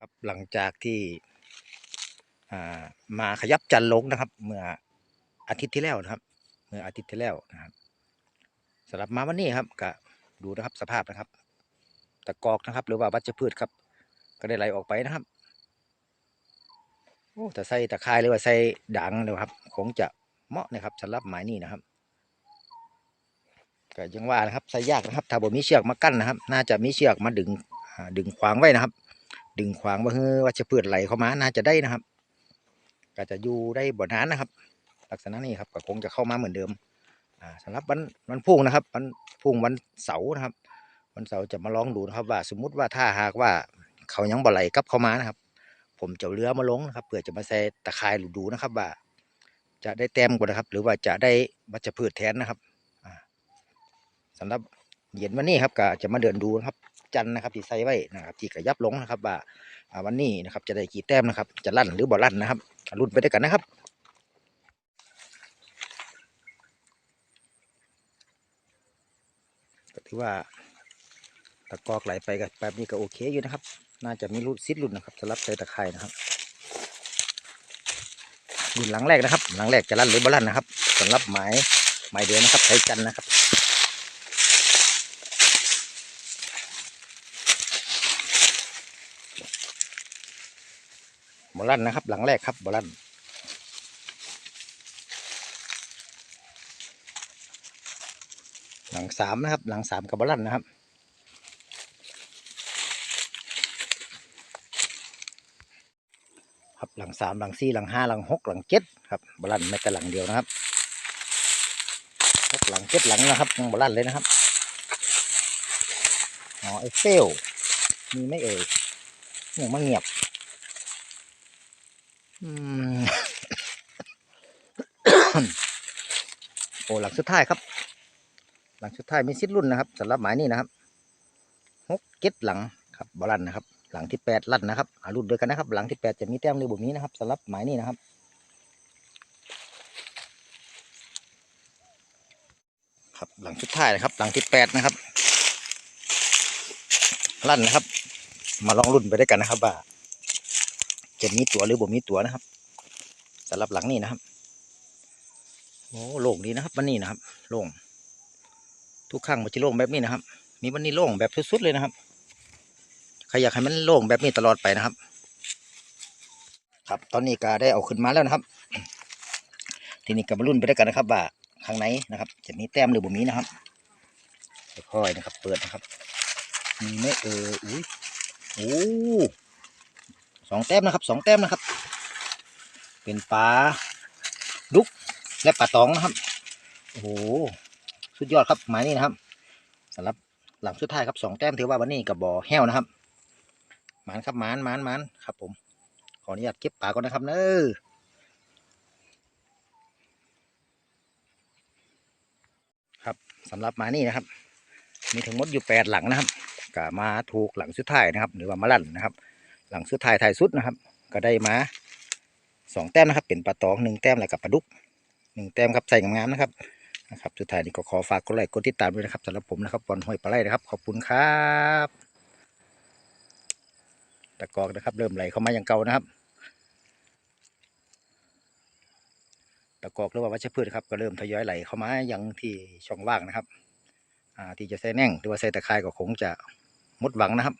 ครับหลังจากที่มาขยับจันร์ลงนะครับ เมื่ออาทิตย์ที่แล้วนะครับ เมื่ออาทิตย์ที่แล้วนะครับสำหรับมาวันนี้ครับก็ดูนะครับสภาพนะครับตะกอกนะครับ หรือว่าวัชพืชครับ ก็ได้ไหลออกไปนะครับโอ้แต่ใส่ตะไคร้หรือว่าใส่ด่างนะครับคงจะเหมาะนะครับสำหรับหมายนี้นะครับก็ยังว่านะครับใส่ยากนะครับถ้าบ่มีเชือกมากั้นนะครับ น่าจะมีเชือกมาดึงดึงขวางไว้นะครับ ดึงขวางว่าเฮ้อวัชพืชไหลเข้ามาน่าจะได้นะครับ ก็จะอยู่ได้บ่นานนะครับ ลักษณะนี้ครับก็คงจะเข้ามาเหมือนเดิมอ่าสำหรับวันวันพุ่งนะครับวันพุ่งวันเสาร์นะครับ วันเสาร์จะมาลองดูนะครับ ว่าสมมุติว่าถ้าหากว่าเขายังบ่ไหลกลับเข้ามานะครับ ผมจะเอาเรือมาลงนะครับเพื่อจะมาใส่ตะข่ายดูนะครับว่า จะได้แต้มกว่านะครับ หรือว่าจะได้วัชพืชแทนนะครับอ่าสำหรับเย็นวันนี้ครับก็จะมาเดินดูนะครับ จันนะครับที่ใส่ไว้นะครับที่กระยับลงนะครับว่าวันนี้นะครับจะได้กี่แต้มนะครับ จะลั่นหรือบ่ลั่นนะครับลุ้นไปด้วยกันนะครับก็ถือว่าตะกอกไหลไปกับแบบนี้ก็โอเคอยู่นะครับ น่าจะมีรุ่นซิดรุ่นนะครับสำหรับใส่ตะไคร่นะครับรุ่นหลังแรกนะครับ หลังแรกจะลั่นหรือบ่ลั่นนะครับสำหรับหมายหมายเดือนนะครับใช้จันนะครับ อลันนะครับ หลังแรกครับบอลันหลังสามนะครับ หลังสามกับบอลันนะครับครับหลังสามหลังสี่หลังห้าหลังหกหลังเจ็ดครับบอลันไม่แต่หลังเดียวนะครับหกหลังเจ็ดหลังนะครับยังบอลันเลยนะครับอ๋อไอเฟลมีไหม่เอ่ยยังมาเงียบ โอ้หลังสุดท้ายครับ หลังสุดท้ายมีซิดรุ่นนะครับสำหรับหมายนี้นะครับหกเจ็ดหลังครับบอลันนะครับ หลังที่แปดลั่นนะครับหารุ่นเดียวกันนะครับ หลังที่แปดจะมีแต้มหรือบ่มีนะครับสำหรับหมายนี้นะครับครับหลังสุดท้ายนะครับ หลังที่แปดนะครับลั่นนะครับ มาลองรุ่นไปด้วยกันนะครับว่า จะมีตัวหรือบ่มีตัวนะครับสำหรับหลังนี้นะครับโอ้โล่งดีนะครับวันนี้นะครับโล่งทุกครั้งมันจะโล่งแบบนี้นะครับ มีวันนี้โล่งแบบสุดๆเลยนะครับใครอยากให้มันโล่งแบบนี้ตลอดไปนะครับ ครับ ตอนนี้ก็ได้เอาขึ้นมาแล้วนะครับ ทีนี้ก็มารุ่นไปด้วยกันนะครับ ว่าข้างในนะครับ จะมีแต้มหรือบ่มีนะครับค่อยๆนะครับ เปิดนะครับมีไหมเอออุ้ยโอ้ สองแต้มนะครับสองแต้มนะครับ เป็นปลาดุกและปลาตองนะครับโอ้โหสุดยอดครับหมายนี้นะครับสำหรับหลังสุดท้ายครับสองแต้มถือว่าวันนี้กับบ่อแห้วนะครับหมานครับหมานหมานหมานครับ ผม ขออนุญาตเก็บปลาก่อนนะครับเนอครับสำหรับมานี้นะครับ มีทั้งหมดอยู่แปดหลังนะครับก็มาถูกหลังสุดท้ายนะครับ หรือว่ามาลั่นนะครับ หลังสุดท้ายท้ายสุดนะครับ ก็ได้มาสองแต้มนะครับ เป็นปลาตองหนึ่งแต้มแล้วกับปลาดุกหนึ่งแต้มครับใส่งามๆนะครับนะครับสุดท้ายนี้ก็ขอฝากกดไลค์กดติดตามด้วยนะครับสำหรับผมนะครับบอลห้อยปลาไหลนะครับ ขอบคุณครับตะกอกนะครับ เริ่มไหลเข้ามาอย่างเก่านะครับตะกอกหรือว่าวัชพืชครับก็เริ่มทยอยไหลเข้ามาอย่างที่ช่องว่างนะครับที่จะใส่แน่งหรือว่าใส่ตะไคร้ก็คงจะหมดหวังนะครับ